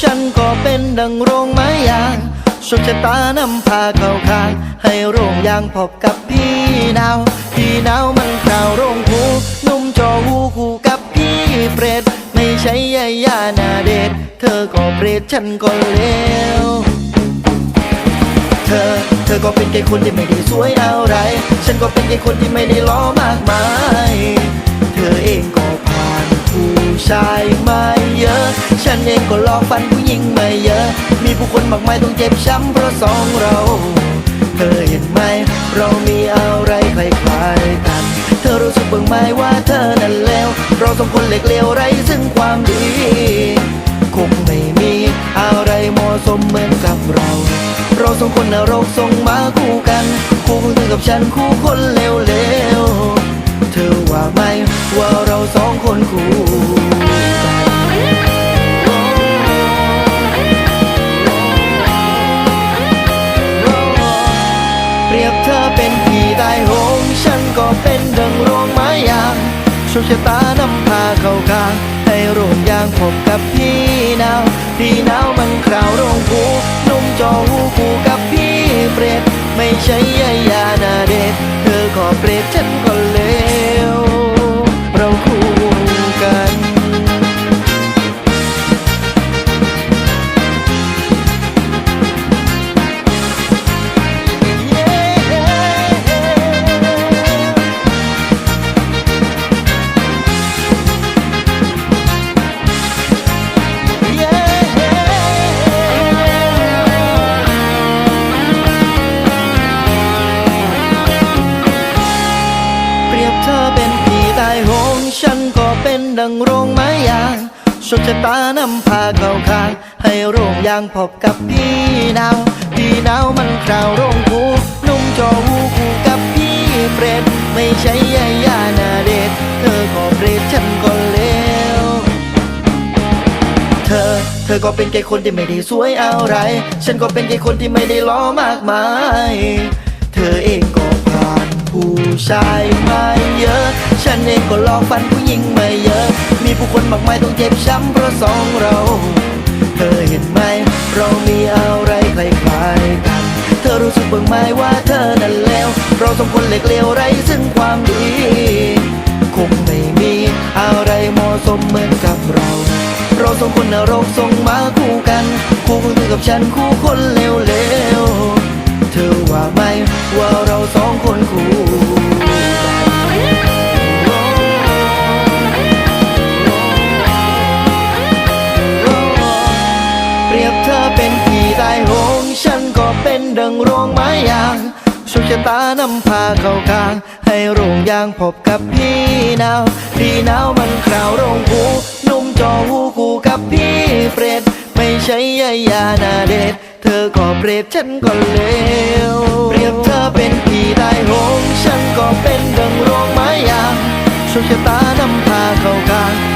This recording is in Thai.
ฉันก็เป็นดังโรงไม้ยางโชคชะตานำพาเข้าข้าง ให้โรงยางพบกับพี่นาว พี่นาวมันคราวโรงผูนุ่มจอหูคู่กับพี่เปรตไม่ใช่ยายานาเดชเธอก็เปรตฉันก็เลวเธอ เธอก็เป็นแค่คนที่ไม่ได้สวยอะไร ฉันก็เป็นแค่คนที่ไม่ได้ล้อมากมาย เธอเองก็ผ่านผู้ชายมาเยอะ ฉันเองก็ลอกฟันผู้หญิงมาเยอะ มีผู้คนมากมายต้องเจ็บช้ำเพราะสองเรา เธอเห็นไหม เรามีอะไรคล้ายๆกัน เธอรู้สึกบ้างไหมว่าเธอนั้นเลวเราสองคนเหล็กเลวไร้ซึ่งความดี คงไม่มีอะไรเหมาะสมเหมือนกับเรา เราสองคนนรกส่งมาคู่กัน คู่ของกับฉันคู่คนเลว ชคชะตานำพาเข้ากลางให้รวมยางพบกับพี่นาวพี่นาวมันคราวรงผูนุ่มจอหูคู่กับพี่เปรตไม่ใช่ยายานาเดชเธอขอเปรตฉันก็ ดังโรงไม้ยางโชคชะตานำพาเข้าข้างให้โรงยางพบกับพี่นาวพี่นาวมันคราวโรงผูนุ่มจอหูคู่กับพี่เปรตไม่ใช่ยายานาเดชเธอก็เปรตฉันก็เลวเธอ เธอก็เป็นแค่คนที่ไม่ได้สวยอะไร ฉันก็เป็นแค่คนที่ไม่ได้ล้อมากมาย เธอเองก็ผ่านผู้ชายมาเยอะ ฉันเองก็ลองฟันผู้หญิงมาเยอะ มีผู้คนมากมายต้องเจ็บช้ำเพราะสองเรา เธอเห็นไหม เรามีอะไรคล้ายๆกัน เธอรู้สึกบ้างไหมว่าเธอนั้นเลวเราสองคนเหล็กเลวไร้ซึ่งความดี คงไม่มีอะไรเหมาะสมเหมือนกับเรา เราสองคนนรกส่งมาคู่กัน คู่ของเธอกับฉันคู่คนเลวๆเธอว่าไหมว่าเราสองคนคู่ ดังโรงไม้ยางชคชะตานำพาเข้ากลาง ให้โรงยางพบกับพี่นาวพี่นาวมันคราวโรงผูนุ่มจอหูคู่กับพี่เปรตไม่ใช่ยายานาเดชเธอก็เปรตฉันก็เลวเปรียบเธอเป็นผีตายโหงฉันก็เป็นดังโรงไม้ยางชคชะตานำพาเข้ากลาง